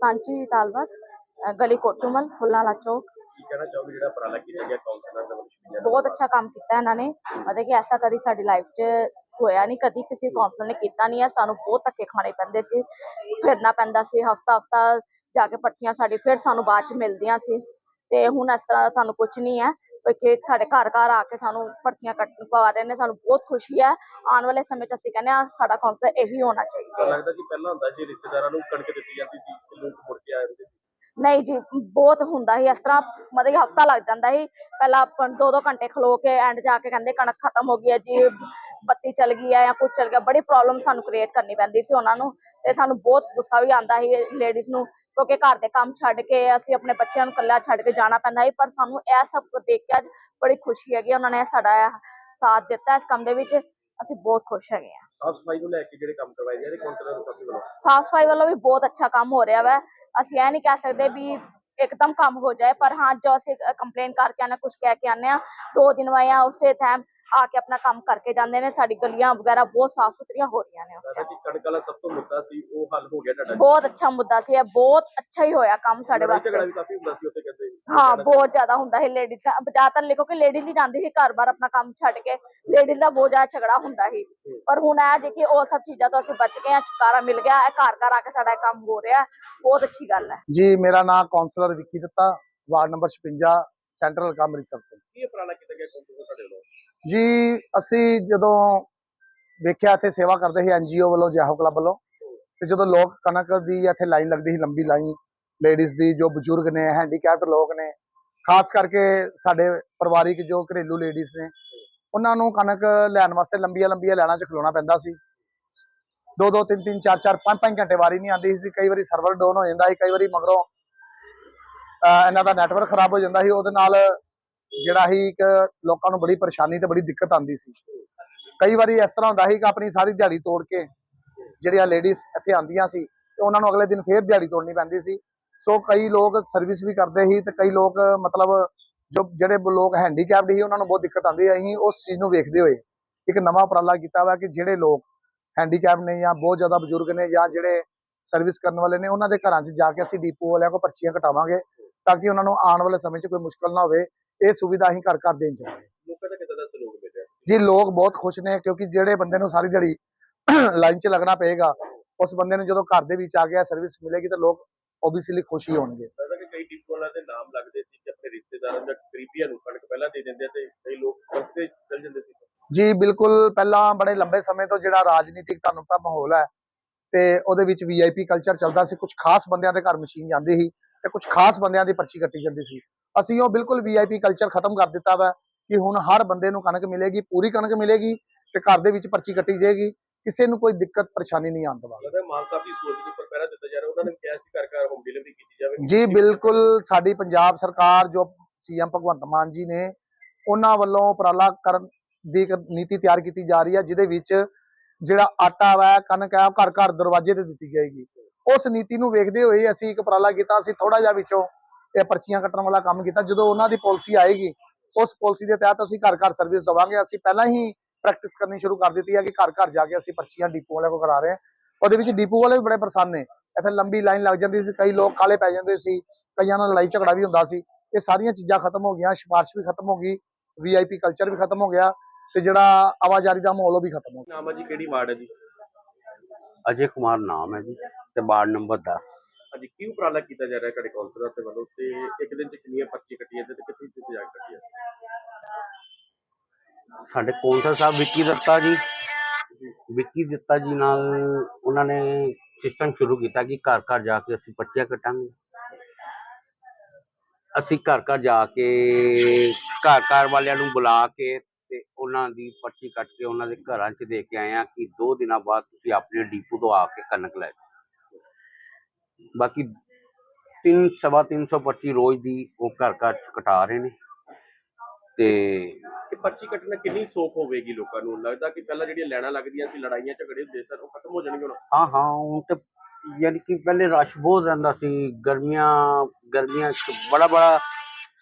ਸਾਂਚੀ ਤਾਲਵਰ ਗਲੀ ਕੋਟੂਮਲ ਫੁੱਲਾਂਵਾਲਾ ਚੌਕ। ਕੀ ਕਹਿਣਾ ਚਾਹੋਗੇ ਜਿਹੜਾ ਉਪਰਾਲਾ ਕੀਤਾ ਗਿਆ ਕਾਉਂਸਲਰ ਦਾ ਮਨਸ਼ੀਆ ਬਹੁਤ ਅੱਛਾ ਕੰਮ ਕੀਤਾ ਇਹਨਾਂ ਨੇ। ਮਤਲਬ ਕਿ ਐਸਾ ਕਦੀ ਸਾਡੀ ਲਾਈਫ 'ਚ ਹੋਇਆ ਨਹੀਂ ਕਦੀ ਕਿਸੇ ਕਾਉਂਸਲਰ ਨੇ ਕੀਤਾ ਨਹੀਂ ਹੈ। ਸਾਨੂੰ ਬਹੁਤ ਧੱਕੇ ਖਾਣੇ ਪੈਂਦੇ ਸੀ ਫਿਰਨਾ ਪੈਂਦਾ ਸੀ ਹਫਤਾ ਹਫਤਾ ਜਾ ਕੇ ਪਰਚੀਆਂ ਸਾਡੀ ਫਿਰ ਸਾਨੂੰ ਬਾਅਦ 'ਚ ਮਿਲਦੀਆਂ ਸੀ। ਤੇ ਹੁਣ ਇਸ ਤਰ੍ਹਾਂ ਦਾ ਸਾਨੂੰ ਕੁਝ ਨਹੀਂ ਹੈ। ਕਿ ਸਾਡੇ ਘਰ ਘਰ ਆ ਕੇ ਸਾਨੂੰ ਪਰਚੀਆਂ ਕੱਟ ਪਵਾ ਰਹੇ ਨੇ ਸਾਨੂੰ ਬਹੁਤ ਖੁਸ਼ੀ ਹੈ। ਆਉਣ ਵਾਲੇ ਸਮੇਂ 'ਚ ਅਸੀਂ ਕਹਿੰਦੇ ਹਾਂ ਸਾਡਾ ਕਾਉਂਸਲਰ ਇਹੀ ਹੋਣਾ ਚਾਹੀਦਾ। ਲੱਗਦਾ ਕਿ ਪਹਿਲਾਂ ਹੁੰਦਾ ਸੀ ਰਿਸ਼ਤੇਦਾਰਾਂ ਨੂੰ ਕਣਕ ਦਿੱਤੀ ਜਾਂਦੀ ਸੀ ਲੋਕ ਮੁੜ ਕੇ ਆ ਜਾਂਦੇ ਸੀ। ਨਹੀਂ ਜੀ ਬਹੁਤ ਹੁੰਦਾ ਸੀ। ਇਸ ਤਰ੍ਹਾਂ ਮਤਲਬ ਹਫਤਾ ਲੱਗ ਜਾਂਦਾ ਸੀ। ਪਹਿਲਾਂ ਆਪਾਂ ਦੋ ਦੋ ਘੰਟੇ ਖਲੋ ਕੇ ਐਂਡ ਜਾ ਕੇ ਕਹਿੰਦੇ ਕਣਕ ਖਤਮ ਹੋ ਗਈ ਹੈ ਜੀ ਬੱਤੀ ਚਲ ਗਈ ਹੈ ਜਾਂ ਕੁਝ ਚਲ ਗਿਆ ਬੜੀ ਪ੍ਰੋਬਲਮ ਸਾਨੂੰ ਕ੍ਰੀਏਟ ਕਰਨੀ ਪੈਂਦੀ ਸੀ ਉਹਨਾਂ ਨੂੰ। ਤੇ ਸਾਨੂੰ ਬਹੁਤ ਗੁੱਸਾ ਵੀ ਆਉਂਦਾ ਸੀ ਲੇਡੀਜ਼ ਨੂੰ। ਕਿਉਂਕਿ ਘਰ ਦੇ ਕੰਮ ਛੱਡ ਕੇ ਅਸੀਂ ਆਪਣੇ ਬੱਚਿਆਂ ਨੂੰ ਇਕੱਲਾ ਛੱਡ ਕੇ ਜਾਣਾ ਪੈਂਦਾ ਸੀ ਪਰ ਸਾਨੂੰ ਇਹ ਸਭ ਕੁਝ ਦੇਖ ਕੇ ਅੱਜ ਬੜੀ ਖੁਸ਼ੀ ਹੈਗੀ ਉਹਨਾਂ ਨੇ ਸਾਡਾ ਸਾਥ ਦਿੱਤਾ ਇਸ ਕੰਮ ਦੇ ਵਿੱਚ ਅਸੀਂ ਬਹੁਤ ਖੁਸ਼ ਹੈਗੇ ਹਾਂ ਸਾਫ਼ ਸਫ਼ਾਈ ਨੂੰ ਲੈ ਕੇ ਜਿਹੜੇ ਕੰਮ ਕਰਵਾਏ ਜਾ ਰਹੇ ਕਾਉਂਸਲਰ ਨੂੰ ਕਾਫੀ ਵੱਲੋਂ ਸਾਫ਼ ਸਫ਼ਾਈ ਵੱਲੋਂ ਵੀ ਬਹੁਤ ਅੱਛਾ ਕੰਮ ਹੋ ਰਿਹਾ ਵਾ ਅਸੀਂ ਇਹ ਨਹੀਂ ਕਹਿ ਸਕਦੇ ਵੀ ਇੱਕਦਮ ਕੰਮ ਹੋ ਜਾਏ ਪਰ ਹਾਂ ਜੋ ਅਸੀਂ ਕੰਪਲੇਨ ਕਰਕੇ ਆਨੇ ਕੁਝ ਕਹਿ ਕੇ ਆਨੇ ਆ ਦੋ ਦਿਨ ਜਾਂ ਉਸੇ ਟਾਈਮ ਆ ਕੇ ਆਪਣਾ ਕੰਮ ਕਰਕੇ ਜਾਂਦੇ ਨੇ ਸਾਡੀ ਗਲੀਆਂ ਵਗੈਰਾ ਬਹੁਤ ਸਾਫ਼ ਸੁਥਰੀਆਂ ਹੋ ਰਹੀਆਂ ਨੇ ਉਸ time। ਕਣਕ ਵਾਲਾ ਸਭ ਤੋਂ ਮੁੱਦਾ ਸੀ ਉਹ ਹੱਲ ਹੋ ਗਿਆ ਤੁਹਾਡਾ ਬਹੁਤ ਅੱਛਾ ਮੁੱਦਾ ਸੀ ਇਹ ਬਹੁਤ ਅੱਛਾ ਹੀ ਹੋਇਆ ਕੰਮ ਸਾਡੇ ਲੜਾਈ ਝਗੜਾ ਵਾਸਤੇ ਵੀ ਕਾਫੀ ਹੁੰਦਾ ਸੀ ਉੱਥੇ ਕਹਿੰਦੇ ਹਾਂ ਬਹੁਤ ਜ਼ਿਆਦਾ ਹੁੰਦਾ ਸੀ ਲੇਡੀਜ਼ ਦਾ। ਜ਼ਿਆਦਾਤਰ ਲਿਖੋ ਕਿ ਲੇਡੀਜ਼ ਹੀ ਜਾਂਦੀ ਸੀ ਘਰ ਬਾਰ ਆਪਣਾ ਕੰਮ ਛੱਡ ਕੇ। ਲੇਡੀਜ਼ ਦਾ ਬਹੁਤ ਜ਼ਿਆਦਾ ਝਗੜਾ ਹੁੰਦਾ ਸੀ। ਪਰ ਹੁਣ ਇਹ ਜੇ ਕਿ ਉਹ ਸਭ ਚੀਜ਼ਾਂ ਤੋਂ ਅਸੀਂ ਬਚ ਗਏ ਹਾਂ ਛੁਟਕਾਰਾ ਮਿਲ ਗਿਆ ਇਹ ਘਰ ਘਰ ਆ ਕੇ ਸਾਡਾ ਇਹ ਕੰਮ ਹੋ ਰਿਹਾ ਬਹੁਤ ਅੱਛੀ ਗੱਲ ਹੈ। ਜੀ ਮੇਰਾ ਨਾਮ ਕਾਉਂਸਲਰ ਵਿੱਕੀ ਦਿੱਤਾ ward number 56 central cum Amritsar ਤੋਂ। ਕੀ ਉਪਰਾਲਾ ਕੀਤਾ ਗਿਆ ਕਾਉਂਸਲਰ ਤੁਹਾਡੇ ਵੱਲੋਂ? ਜੀ, ਅਸੀਂ ਜਦੋਂ ਵੇਖਿਆ ਇੱਥੇ ਸੇਵਾ ਕਰਦੇ ਸੀ ਐਨਜੀਓ ਵੱਲੋਂ, ਜਾਹੋ ਕਲੱਬ ਵੱਲੋਂ, ਤੇ ਜਦੋਂ ਲੋਕ ਕਣਕ ਦੀ ਇੱਥੇ ਲਾਈਨ ਲੱਗਦੀ ਸੀ, ਲੰਬੀ ਲਾਈਨ ਲੇਡੀਜ਼ ਦੀ, ਜੋ ਬਜ਼ੁਰਗ ਨੇ ਹੈਂਡੀਕੈਪਡ ਲੋਕ ਨੇ, ਖਾਸ ਕਰਕੇ ਸਾਡੇ ਪਰਿਵਾਰਿਕ ਜੋ ਘਰੇਲੂ ਲੇਡੀਜ਼ ਨੇ, ਉਹਨਾਂ ਨੂੰ ਕਣਕ ਲੈਣ ਵਾਸਤੇ ਲੰਬੀਆਂ ਲੰਬੀਆਂ ਲਾਈਨਾਂ 'ਚ ਖਲੋਣਾ ਪੈਂਦਾ ਸੀ। ਦੋ ਦੋ, ਤਿੰਨ ਤਿੰਨ, ਚਾਰ ਚਾਰ, ਪੰਜ ਪੰਜ ਘੰਟੇ ਵਾਰੀ ਨਹੀਂ ਆਉਂਦੀ ਸੀ, ਕਈ ਵਾਰੀ ਸਰਵਰ ਡਾਊਨ ਹੋ ਜਾਂਦਾ ਸੀ, ਕਈ ਵਾਰੀ ਮਗਰੋਂ, ਅਹ, ਇਹਨਾਂ ਦਾ ਨੈਟਵਰਕ ਖਰਾਬ ਹੋ ਜਾਂਦਾ ਸੀ, ਉਹਦੇ ਨਾਲ ਜਿਹੜਾ ਸੀ ਇੱਕ ਲੋਕਾਂ ਨੂੰ ਬੜੀ ਪਰੇਸ਼ਾਨੀ ਤੇ ਬੜੀ ਦਿੱਕਤ ਆਉਂਦੀ ਸੀ। ਕਈ ਵਾਰੀ ਇਸ ਤਰ੍ਹਾਂ ਹੁੰਦਾ ਸੀ ਕਿ ਆਪਣੀ ਸਾਰੀ ਦਿਹਾੜੀ ਤੋੜ ਕੇ ਜਿਹੜੀਆਂ ਲੇਡੀਜ਼ ਇੱਥੇ ਆਉਂਦੀਆਂ ਸੀ ਤੇ ਉਹਨਾਂ ਨੂੰ ਅਗਲੇ ਦਿਨ ਫੇਰ ਦਿਹਾੜੀ ਤੋੜਨੀ ਪੈਂਦੀ ਸੀ। ਸੋ ਕਈ ਲੋਕ ਸਰਵਿਸ ਵੀ ਕਰਦੇ ਸੀ ਤੇ ਕਈ ਲੋਕ ਮਤਲਬ ਜੋ ਜਿਹੜੇ ਲੋਕ ਹੈਂਡੀਕੈਪਡ ਸੀ ਉਹਨਾਂ ਨੂੰ ਬਹੁਤ ਦਿੱਕਤ ਆਉਂਦੀ ਹੈ ਅਸੀਂ ਉਸ ਚੀਜ਼ ਨੂੰ ਵੇਖਦੇ ਹੋਏ ਇੱਕ ਨਵਾਂ ਉਪਰਾਲਾ ਕੀਤਾ ਵਾ ਕਿ ਜਿਹੜੇ ਲੋਕ ਹੈਂਡੀਕੈਪ ਨੇ ਜਾਂ ਬਹੁਤ ਜ਼ਿਆਦਾ ਬਜ਼ੁਰਗ ਨੇ ਜਾਂ ਜਿਹੜੇ ਸਰਵਿਸ ਕਰਨ ਵਾਲੇ ਨੇ ਉਹਨਾਂ ਦੇ ਘਰਾਂ 'ਚ ਜਾ ਕੇ ਅਸੀਂ ਡੀਪੋ ਵਾਲਿਆਂ ਕੋਲ ਪਰਚੀਆਂ ਕਟਾਵਾਂਗੇ ਤਾਂ ਕਿ ਉਹਨਾਂ ਨੂੰ ਆਉਣ ਵਾਲੇ ਸਮੇਂ 'ਚ ਕੋਈ ਮੁਸ਼ਕਲ ਨਾ ਹੋਵੇ। ਇਹ ਸੁਵਿਧਾ ਅਸੀਂ ਘਰ ਘਰ ਦੇਣ ਚਾਹਾਂਗੇ ਲੋਕਾਂ ਦਾ ਕਿਦਾਂ ਦਾ ਸਹਿਯੋਗ ਮਿਲਿਆ? ਜੀ ਲੋਕ ਬਹੁਤ ਖੁਸ਼ ਨੇ ਕਿਉਂਕਿ ਜਿਹੜੇ ਬੰਦੇ ਨੂੰ ਸਾਰੀ ਦਿਹਾੜੀ ਲਾਈਨ 'ਚ ਲੱਗਣਾ ਪਏਗਾ ਉਸ ਬੰਦੇ ਨੂੰ ਜਦੋਂ ਘਰ ਦੇ ਵਿੱਚ ਆ ਗਿਆ ਸਰਵਿਸ ਮਿਲੇਗੀ ਤਾਂ ਲੋਕ ਓਬਵੀਅਸਲੀ ਖੁਸ਼ ਹੀ ਹੋਣਗੇ। ਲੱਗਦਾ ਕਿ ਕਈ ਡਿਪੂ ਵਾਲਿਆਂ ਦੇ ਨਾਮ ਲੱਗਦੇ ਸੀ ਕਿ ਆਪਣੇ ਰਿਸ਼ਤੇਦਾਰਾਂ ਜਾਂ ਕਰੀਬੀਆਂ ਨੂੰ ਕਣਕ ਪਹਿਲਾਂ ਦੇ ਦਿੰਦੇ ਆ ਤੇ ਕਈ ਲੋਕ ਰਸਤੇ ਚੱਲ ਜਾਂਦੇ ਸੀ। ਜੀ ਬਿਲਕੁਲ ਪਹਿਲਾਂ ਬੜੇ ਲੰਬੇ ਸਮੇਂ ਤੋਂ ਜਿਹੜਾ ਰਾਜਨੀਤਿਕ ਤੁਹਾਨੂੰ ਪਤਾ ਮਾਹੌਲ ਹੈ ਤੇ ਉਹਦੇ ਵਿੱਚ ਵੀਆਈਪੀ ਕਲਚਰ ਚੱਲਦਾ ਸੀ। ਕੁਝ ਖਾਸ ਬੰਦਿਆਂ ਦੇ ਘਰ ਮਸ਼ੀਨ ਜਾਂਦੀ ਸੀ ਤੇ ਕੁਝ ਖਾਸ ਬੰਦਿਆਂ ਦੀ ਪਰਚੀ ਕੱਟੀ ਜਾਂਦੀ ਸੀ। ਅਸੀਂ ਉਹ ਬਿਲਕੁਲ ਵੀਆਈਪੀ ਕਲਚਰ ਖਤਮ ਕਰ ਦਿੱਤਾ ਵਾ ਕਿ ਹੁਣ ਹਰ ਬੰਦੇ ਨੂੰ ਕਣਕ ਮਿਲੇਗੀ ਪੂਰੀ ਕਣਕ ਮਿਲੇਗੀ ਤੇ ਘਰ ਦੇ ਵਿੱਚ ਪਰਚੀ ਕੱਟੀ ਜਾਏਗੀ ਕਿਸੇ ਨੂੰ ਕੋਈ ਦਿੱਕਤ ਪਰੇਸ਼ਾਨੀ ਨਹੀਂ ਆਉਣ ਦਵਾਂਗੇ ਲੱਗਦਾ ਮਾਨ ਸਾਹਿਬ ਦੀ ਸੋਚ ਦੇ ਉੱਪਰ ਪਹਿਰਾ ਦਿੱਤਾ ਜਾ ਰਿਹਾ ਉਹਨਾਂ ਨੇ ਵੀ ਕਿਹਾ ਸੀ ਘਰ ਘਰ ਹੋਮ ਡਿਲੀਵਰੀ ਕੀਤੀ ਜਾਵੇ। ਜੀ ਬਿਲਕੁਲ ਸਾਡੀ ਪੰਜਾਬ ਸਰਕਾਰ ਜੋ ਸੀਐਮ ਭਗਵੰਤ ਮਾਨ ਜੀ ਨੇ ਉਹਨਾਂ ਵੱਲੋਂ ਉਪਰਾਲਾ ਕਰਨ ਦੀ ਇੱਕ ਨੀਤੀ ਤਿਆਰ ਕੀਤੀ ਜਾ ਰਹੀ ਹੈ ਜਿਹਦੇ ਵਿੱਚ ਜਿਹੜਾ ਆਟਾ ਵਾ ਕਣਕ ਹੈ ਘਰ ਘਰ ਦਰਵਾਜ਼ੇ ਤੇ ਦਿੱਤੀ ਜਾਏਗੀ। ਉਸ ਨੀਤੀ ਨੂੰ ਵੇਖਦੇ ਹੋਏ ਅਸੀਂ ਇੱਕ ਉਪਰਾਲਾ ਕੀਤਾ ਅਸੀਂ ਥੋੜਾ ਜਿਹਾ ਵਿੱਚੋਂ ਇਹ ਪਰਚੀਆਂ ਕੱਟਣ ਵਾਲਾ ਕੰਮ ਕੀਤਾ। ਜਦੋਂ ਉਹਨਾਂ ਦੀ ਪਾਲਿਸੀ ਆਏਗੀ, ਉਸ ਪਾਲਿਸੀ ਦੇ ਤਹਿਤ ਅਸੀਂ ਘਰ ਘਰ ਸਰਵਿਸ ਦਵਾਂਗੇ। ਅਸੀਂ ਪਹਿਲਾਂ ਹੀ ਪ੍ਰੈਕਟਿਸ ਕਰਨੀ ਸ਼ੁਰੂ ਕਰ ਦਿੱਤੀ ਹੈ ਕਿ ਘਰ ਘਰ ਜਾ ਕੇ ਅਸੀਂ ਪਰਚੀਆਂ ਡੀਪੂ ਵਾਲਿਆਂ ਕੋਲ ਕਰਾ ਰਹੇ ਹਾਂ। ਉਹਦੇ ਵਿੱਚ ਡੀਪੂ ਵਾਲੇ ਵੀ ਬੜੇ ਪ੍ਰਸੰਨ ਨੇ। ਇੱਥੇ ਲੰਬੀ ਲਾਈਨ ਲੱਗ ਜਾਂਦੀ ਸੀ, ਕਈ ਲੋਕ ਕਾਲੇ ਪੈ ਜਾਂਦੇ ਸੀ, ਕਈਆਂ ਨਾਲ ਲੜਾਈ ਝਗੜਾ ਵੀ ਹੁੰਦਾ ਸੀ। ਇਹ ਸਾਰੀਆਂ ਚੀਜ਼ਾਂ ਖਤਮ ਹੋ ਗਈਆਂ, ਸਿਫਾਰਿਸ਼ ਵੀ ਖਤਮ ਹੋ ਗਈ ਵੀਆਈਪੀ ਕਲਚਰ ਵੀ ਖਤਮ ਹੋ ਗਿਆ ਤੇ ਜਿਹੜਾ ਆਵਾਜ਼ਾਰੀ ਦਾ ਮਾਹੌਲ ਉਹ ਵੀ ਖਤਮ ਹੋ ਗਿਆ। ਨਾਮ ਹੈ ਜੀ, ਕਿਹੜੀ ਵਾਰਡ ਹੈ ਜੀ? ਅਜੇ ਕੁਮਾਰ ਨਾਮ ਹੈ ਜੀ, ਤੇ ਵਾਰਡ ਨੰਬਰ 10 ਹਾਂਜੀ ਕੀ ਉਪਰਾਲਾ ਕੀਤਾ ਜਾ ਰਿਹਾ ਤੁਹਾਡੇ ਕਾਉਂਸਲਰ ਦੇ ਵੱਲੋਂ? ਤੇ ਇੱਕ ਦਿਨ ਚ ਕਿੰਨੀਆਂ ਪਰਚੀ ਕੱਟੀਆਂ ਤੇ ਕਿੱਥੇ ਕਿੱਥੇ ਜਾ ਕੱਟੀਆਂ ਸਾਡੇ ਕੌਂਸਲ ਸਾਹਿਬ ਵਿੱਕੀ ਦੱਤਾ ਜੀ। ਵਿੱਕੀ ਦਿੱਤਾ ਜੀ ਨਾਲ ਉਹਨਾਂ ਨੇ ਸਿਸਟਮ ਸ਼ੁਰੂ ਕੀਤਾ ਕਿ ਘਰ ਘਰ ਜਾ ਕੇ ਅਸੀਂ ਪਰਚੀਆਂ ਕੱਟਾਂਗੇ। ਅਸੀਂ ਘਰ ਘਰ ਜਾ ਕੇ ਘਰ ਘਰ ਵਾਲਿਆਂ ਨੂੰ ਬੁਲਾ ਕੇ ਤੇ ਉਹਨਾਂ ਦੀ ਪਰਚੀ ਕੱਟ ਕੇ ਉਹਨਾਂ ਦੇ ਘਰਾਂ 'ਚ ਦੇ ਕੇ ਆਏ ਆ ਕਿ ਦੋ ਦਿਨਾਂ ਬਾਅਦ ਤੁਸੀਂ ਆਪਣੇ ਡੀਪੂ ਤੋਂ ਆ ਕੇ ਕਣਕ ਲੈ ਜਾਓ। ਬਾਕੀ ਤਿੰਨ ਸਵਾ ਤਿੰਨ ਸੌ ਪਰਚੀ ਰੋਜ਼ ਦੀ ਉਹ ਘਰ ਘਰ 'ਚ ਕਟਾ ਰਹੇ ਨੇ। ਤੇ ਕਿ ਪਰਚੀ ਕੱਟਣਾ ਕਿੰਨੀ ਸੌਖ ਹੋਵੇਗੀ ਲੋਕਾਂ ਨੂੰ? ਲੱਗਦਾ ਕਿ ਪਹਿਲਾਂ ਜਿਹੜੀਆਂ ਲੈਣਾ ਲੱਗਦੀਆਂ ਸੀ ਲੜਾਈਆਂ ਝਗੜੇ ਹੁੰਦੇ ਸਨ ਉਹ ਖਤਮ ਹੋ ਜਾਣਗੇ ਹੁਣ। ਹਾਂ ਹਾਂ ਹੁਣ ਤੇ ਯਾਨੀ ਕਿ ਪਹਿਲੇ ਰਸ਼ ਬਹੁਤ ਰਹਿੰਦਾ ਸੀ ਗਰਮੀਆਂ ਗਰਮੀਆਂ 'ਚ ਬੜਾ ਬੜਾ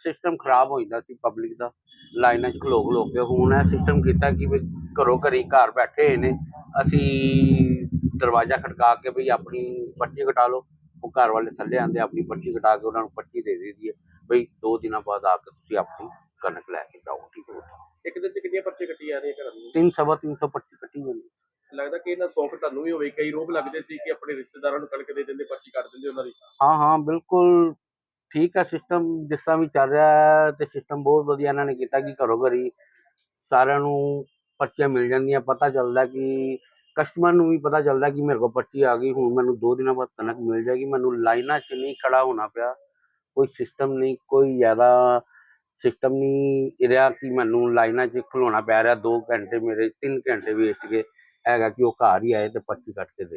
ਸਿਸਟਮ ਖਰਾਬ ਹੋ ਜਾਂਦਾ ਸੀ ਪਬਲਿਕ ਦਾ। ਲਾਈਨਾਂ 'ਚ ਖਲੋ ਖਲੋ ਕੇ ਹੁਣ ਇਹ ਸਿਸਟਮ ਕੀਤਾ ਕਿ ਵੀ ਘਰੋਂ ਘਰੀ ਘਰ ਬੈਠੇ ਨੇ। ਅਸੀਂ ਦਰਵਾਜ਼ਾ ਖੜਕਾ ਕੇ ਵੀ ਆਪਣੀ ਪਰਚੀ ਕਟਾ ਲਓ। ਉਹ ਘਰ ਵਾਲੇ ਥੱਲੇ ਆਂਦੇ ਆਪਣੀ ਪਰਚੀ ਕਟਾ ਕੇ ਉਹਨਾਂ ਨੂੰ ਪਰਚੀ ਦੇ ਦਿੱਤੀ ਹੈ। ਬਈ ਦੋ ਦਿਨਾਂ ਬਾਅਦ ਆ ਕੇ ਤੁਸੀਂ ਆਪਣੀ ਕਣਕ ਲੈ ਕੇ ਜਾਓ ਠੀਕ ਹੈ ਇੱਕ ਦਿਨ ਚ ਕਿੰਨੀਆਂ ਪਰਚੇ ਕੱਟੀ ਜਾ ਰਹੀਆਂ ਘਰਾਂ ਨੂੰ ਤਿੰਨ ਸਵਾ ਤਿੰਨ ਸੌ ਪਰਚੀ ਕੱਟੀ ਜਾਂਦੀ ਲੱਗਦਾ ਕਿ ਇਹਨਾਂ ਸੌਖ ਤੁਹਾਨੂੰ ਵੀ ਹੋਵੇ। ਕਈ ਰੋਗ ਲੱਗਦੇ ਸੀ ਕਿ ਆਪਣੇ ਰਿਸ਼ਤੇਦਾਰਾਂ ਨੂੰ ਕਣਕ ਦੇ ਦਿੰਦੇ ਪਰਚੀ ਕੱਟ ਦਿੰਦੇ ਉਹਨਾਂ ਦੀ। ਹਾਂ ਹਾਂ ਬਿਲਕੁਲ ਠੀਕ ਹੈ ਸਿਸਟਮ ਜਿਸ ਤਰ੍ਹਾਂ ਵੀ ਚੱਲ ਰਿਹਾ ਹੈ ਤੇ ਸਿਸਟਮ ਬਹੁਤ ਵਧੀਆ ਇਹਨਾਂ ਨੇ ਕੀਤਾ ਕਿ ਘਰੋਂ ਘਰੀ ਸਾਰਿਆਂ ਨੂੰ ਪਰਚੀਆਂ ਮਿਲ ਜਾਂਦੀਆਂ। ਪਤਾ ਚੱਲਦਾ ਕਿ ਕਸਟਮਰ ਨੂੰ ਵੀ ਪਤਾ ਚੱਲਦਾ ਕਿ ਮੇਰੇ ਕੋਲ ਪਰਚੀ ਆ ਗਈ, ਹੁਣ ਮੈਨੂੰ ਦੋ ਦਿਨਾਂ ਬਾਅਦ ਕਣਕ ਮਿਲ ਜਾਏਗੀ, ਮੈਨੂੰ ਲਾਈਨਾਂ 'ਚ ਨਹੀਂ ਖੜਾ ਹੋਣਾ ਪਿਆ। ਕੋਈ ਸਿਸਟਮ ਨਹੀਂ, ਕੋਈ ਜ਼ਿਆਦਾ ਸਿਸਟਮ ਨਹੀਂ ਰਿਹਾ ਕਿ ਮੈਨੂੰ ਲਾਈਨਾਂ 'ਚ ਖਲੋਣਾ ਪੈ ਰਿਹਾ, ਦੋ ਘੰਟੇ ਮੇਰੇ, ਤਿੰਨ ਘੰਟੇ ਵੇਸਟ ਗਏ, ਹੈਗਾ ਕਿ ਉਹ ਘਰ ਹੀ ਆਏ ਤੇ ਪਰਚੀ ਕੱਟ ਕੇ ਦੇ